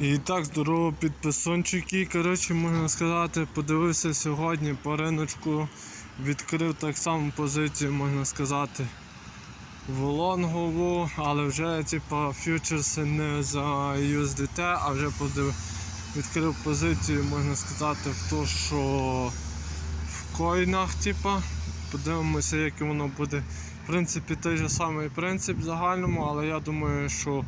І так, здорово, підписончики. Коротше, можна сказати, подивився сьогодні по риночку, відкрив так само позицію, можна сказати, в лонгову, але вже типа фьючерси не за USDT, а вже подив... відкрив позицію, можна сказати, в то, що в коїнах, типа. Подивимося, як воно буде. В принципі, той же самий принцип в загальному, але я думаю, що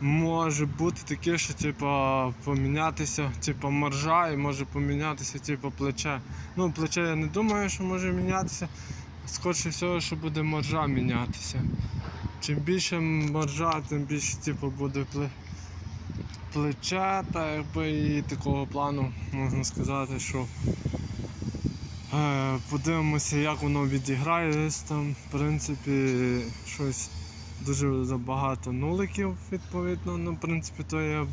може бути таке, що типа помінятися, типа маржа і може помінятися типа плече. Ну, плече я не думаю, що може мінятися. Скоріше всього, що буде маржа мінятися. Чим більше маржа, тим більше типу, буде пле... плече, та якби і такого плану можна сказати, що е, подивимося, як воно відіграє там. В принципі, щось дуже забагато нуликів, відповідно. Ну, в принципі, то є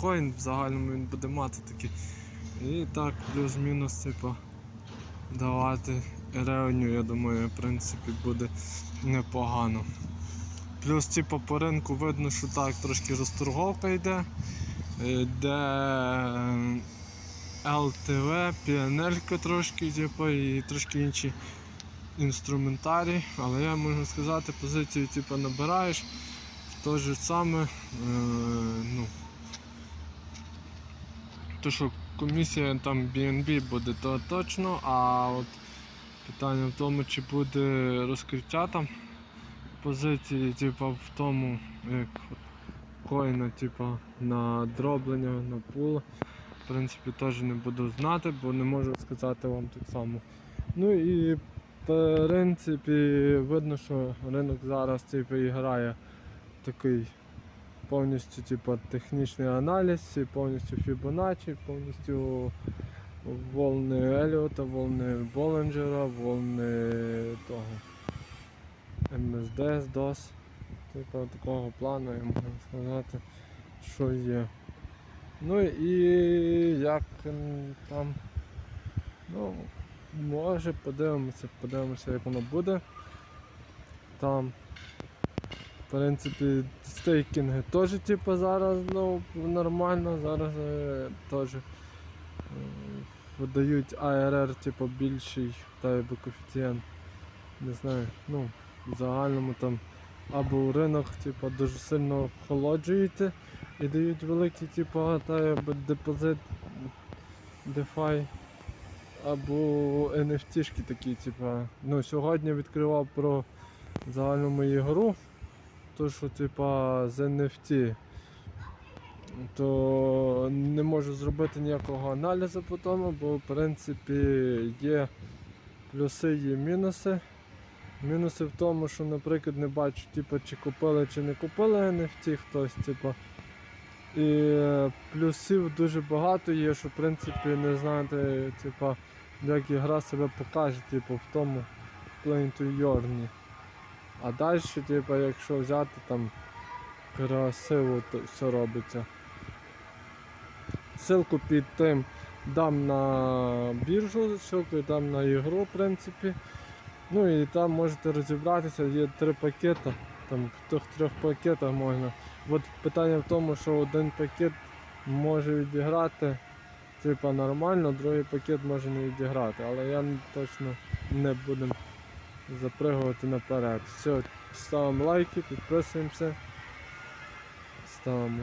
коін в загальному він буде мати такі. І так, плюс-мінус, типу, давати ревеню, я думаю, в принципі, буде непогано. Плюс, типу, по ринку видно, що так, трошки розторговка йде, де е, LTV, трошки, типу, і трошки інші інструментарій, але я можу сказати, позицію типу, набираєш в те ж саме. Е, ну, то, що комісія там BNB буде, то точно, а от питання в тому, чи буде розкриття там позиції, типу, в тому, як коїна, типу, на дроблення, на пул. В принципі, теж не буду знати, бо не можу сказати вам так само. Ну і принципі, видно, що ринок зараз типу, грає такий повністю типу, технічний аналіз, повністю Fibonacci, повністю волни Еліота, волни Болінджера, волни того MSD, DOS. Типу такого плану, я можу сказати, що є. Ну і як там. Ну, Може, подивимося, подивимося, як воно буде. Там, в принципі, стейкінги теж типу, зараз ну, нормально, зараз е, теж е, видають ARR типу, більший та якби коефіцієнт. Не знаю, ну, в загальному там або ринок типу, дуже сильно охолоджуєте і дають великий типу, та, депозит DeFi або NFT-шки такі, типа. Ну, сьогодні відкривав про загальну ігру. То що типа з NFT. То не можу зробити ніякого аналізу по тому, бо в принципі є плюси, є мінуси. Мінуси в тому, що, наприклад, не бачу, типу, чи купили, чи не купили NFT хтось, типу. І плюсів дуже багато є, що в принципі не знаєте, типа, як ігра себе покаже, типу, в тому Plane to Journey. А далі, типу, якщо взяти там красиво то все робиться. Ссылку під тим дам на біржу, ссылку дам на ігру, в принципі. Ну і там можете розібратися, є три пакети. Там в тих трьох пакетах можна. От питання в тому, що один пакет може відіграти типа нормально, другий пакет може не відіграти, але я точно не буду запригувати наперед. Все, ставимо лайки, підписуємося, ставимо.